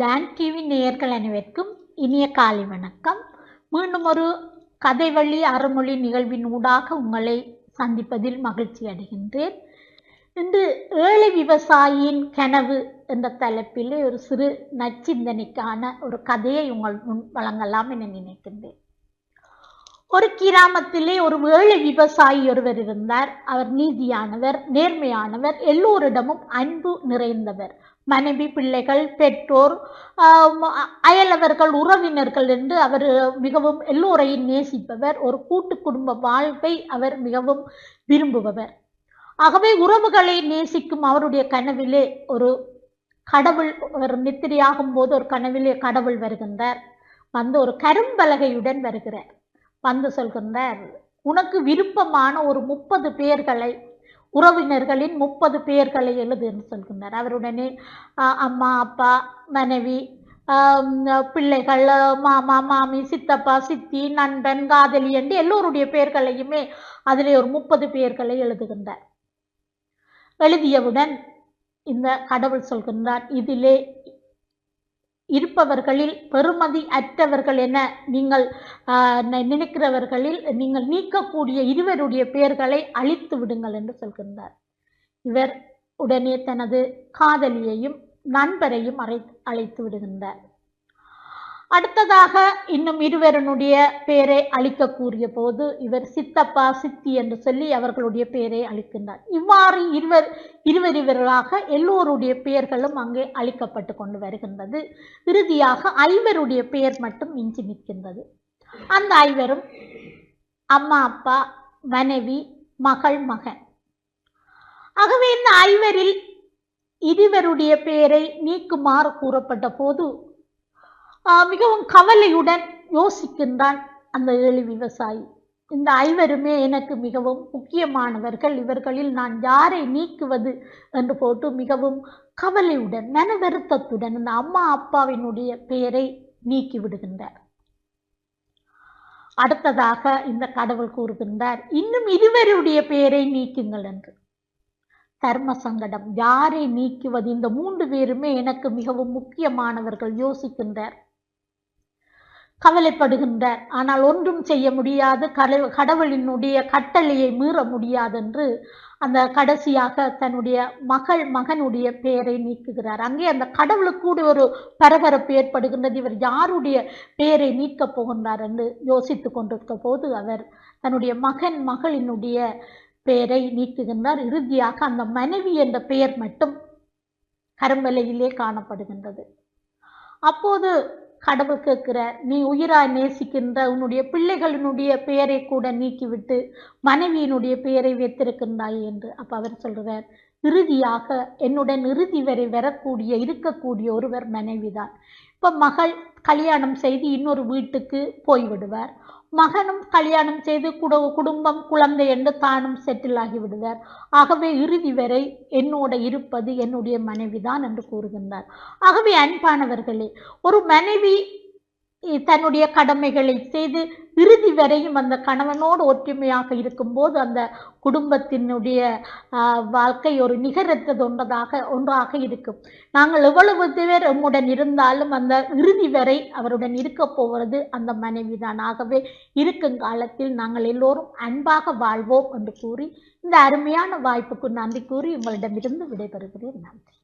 Don TV நேயர்கள் அனைவருக்கும் இனிய காலை வணக்கம். மீண்டும் ஒரு கதைவழி அறமொழி நிகழ்வின் ஊடாக உங்களை சந்திப்பதில் மகிழ்ச்சி அடைகின்றேன். இன்று ஏழை விவசாயியின் கனவு என்ற தலைப்பிலே ஒரு சிறு நச்சிந்தனைக்கான ஒரு கதையை உங்கள் முன் வழங்கலாம் என நினைக்கின்றேன். ஒரு கிராமத்திலே ஒரு ஏழை விவசாயி ஒருவர் இருந்தார். அவர் நீதியானவர் நேர்மையானவர் எல்லோரிடமும் அன்பு நிறைந்தவர். மனைவி பிள்ளைகள் பெற்றோர் அயலவர்கள் உறவினர்கள் என்று அவர் மிகவும் எல்லோரையும் நேசிப்பவர். ஒரு கூட்டு குடும்ப வாழ்வை அவர் மிகவும் விரும்புபவர். ஆகவே உறவுகளை நேசிக்கும் அவருடைய கனவிலே ஒரு கடவுள் ஒரு நித்திரையாகும் போது ஒரு கனவிலே கடவுள் வருகின்றார். வந்து ஒரு கரும்பலகையுடன் வருகிறார். வந்து சொல்கின்றார் உனக்கு விருப்பமான ஒரு முப்பது பேர்களை உறவினர்களின் முப்பது பேர்களை எழுது என்று சொல்கின்றார். அவருடனே அம்மா அப்பா மனைவி பிள்ளைகள் மாமா மாமி சித்தப்பா சித்தி நண்பன் காதலி என்று எல்லோருடைய பெயர்களையுமே அதிலே ஒரு முப்பது பேர்களை எழுதுகின்றார். எழுதியவுடன் இந்த கடவுள் சொல்கின்றார் இதிலே இருப்பவர்களில் பெறுமதி அற்றவர்கள் என நீங்கள் நினைக்கிறவர்களில் நீங்கள் நீக்கக்கூடிய இருவருடைய பெயர்களை அழித்து விடுங்கள் என்று சொல்கின்றார். இவர் உடனே தனது காதலியையும் நண்பரையும் அழைத்து விடுகின்றார். அடுத்ததாக இன்னும் இருவரனுடைய பெயரை அழிக்க கூறிய போது இவர் சித்தப்பா சித்தி என்று சொல்லி அவர்களுடைய பெயரை அளிக்கின்றார். இவ்வாறு இருவர் இருவர் இவர்களாக எல்லோருடைய பெயர்களும் அங்கே அளிக்கப்பட்டு கொண்டு வருகின்றது. இறுதியாக ஐவருடைய பெயர் மட்டும் மிஞ்சி நிற்கின்றது. அந்த ஐவரும் அம்மா அப்பா மனைவி மகள் மகன். ஆகவே இந்த ஐவரில் இருவருடைய பெயரை நீக்குமாறு கூறப்பட்ட போது மிகவும் கவலையுடன் யோசிக்கின்றான் அந்த ஏழு விவசாயி. இந்த ஐவருமே எனக்கு மிகவும் முக்கியமானவர்கள். இவர்களில் நான் யாரை நீக்குவது என்று போட்டு மிகவும் கவலையுடன் மன வருத்தத்துடன் இந்த அம்மா அப்பாவினுடைய பெயரை நீக்கி விடுகின்றார். அடுத்ததாக இந்த கடவுள் கூறுகின்றார் இன்னும் இருவருடைய பெயரை நீக்குங்கள் என்று. தர்ம சங்கடம் யாரை நீக்குவது? இந்த மூன்று பேருமே எனக்கு மிகவும் முக்கியமானவர்கள் யோசிக்கின்றார். கவலைப்படுகின்றார். ஆனால் ஒன்றும் செய்ய முடியாது. கடவுளினுடைய கட்டளையை மீற முடியாதென்று அந்த கடைசியாக தன்னுடைய மகள் மகனுடைய பெயரை நீக்குகிறார். அங்கே அந்த கடவுளுக்கூட ஒரு பரபரப்பு ஏற்படுகின்றது. இவர் யாருடைய பெயரை நீக்கப் போகின்றார் என்று யோசித்துக் கொண்டிருக்க போது அவர் தன்னுடைய மகன் மகளினுடைய பெயரை நீக்குகின்றார். இறுதியாக அந்த மனைவி என்ற பெயர் மட்டும் கரும்பலையிலே காணப்படுகின்றது. அப்போது கடவுள் கேட்கிறார் நீ உயிராய் நேசிக்கின்ற உன்னுடைய பிள்ளைகளினுடைய பெயரை கூட நீக்கிவிட்டு மனைவியினுடைய பெயரை வைத்திருக்கின்றாய் என்று அப்போ அவர் சொல்கிறார் இறுதியாக என்னுடன் இறுதி வரை வரக்கூடிய இருக்கக்கூடிய ஒருவர் மனைவிதான். இப்போ மகள் கல்யாணம் செய்து இன்னொரு வீட்டுக்கு போய்விடுவார். மகனும் கல்யாணம் செய்து குட குடும்பம் குழந்தை என்று தானும் செட்டில் ஆகி விடுவார். ஆகவே இறுதி வரை என்னோட இருப்பது என்னுடைய மனைவிதான் என்று கூறுகின்றார். ஆகவே அன்பானவர்களே ஒரு மனைவி தன்னுடைய கடமைகளை செய்து இறுதி வரையும் அந்த கணவனோடு ஒற்றுமையாக இருக்கும்போது அந்த குடும்பத்தினுடைய ஆஹ், வாழ்க்கை ஒரு நிகரத்தது ஒன்றதாக ஒன்றாக இருக்கும். நாங்கள் எவ்வளவு பேர் உம்முடன் இருந்தாலும் அந்த இறுதி வரை அவருடன் இருக்க போவது அந்த மனைவிதான் ஆகவே இருக்கும் காலத்தில் நாங்கள் எல்லோரும் அன்பாக வாழ்வோம் என்று கூறி இந்த அருமையான வாய்ப்புக்கு நன்றி கூறி உங்களிடமிருந்து விடைபெறுகிறேன். நன்றி.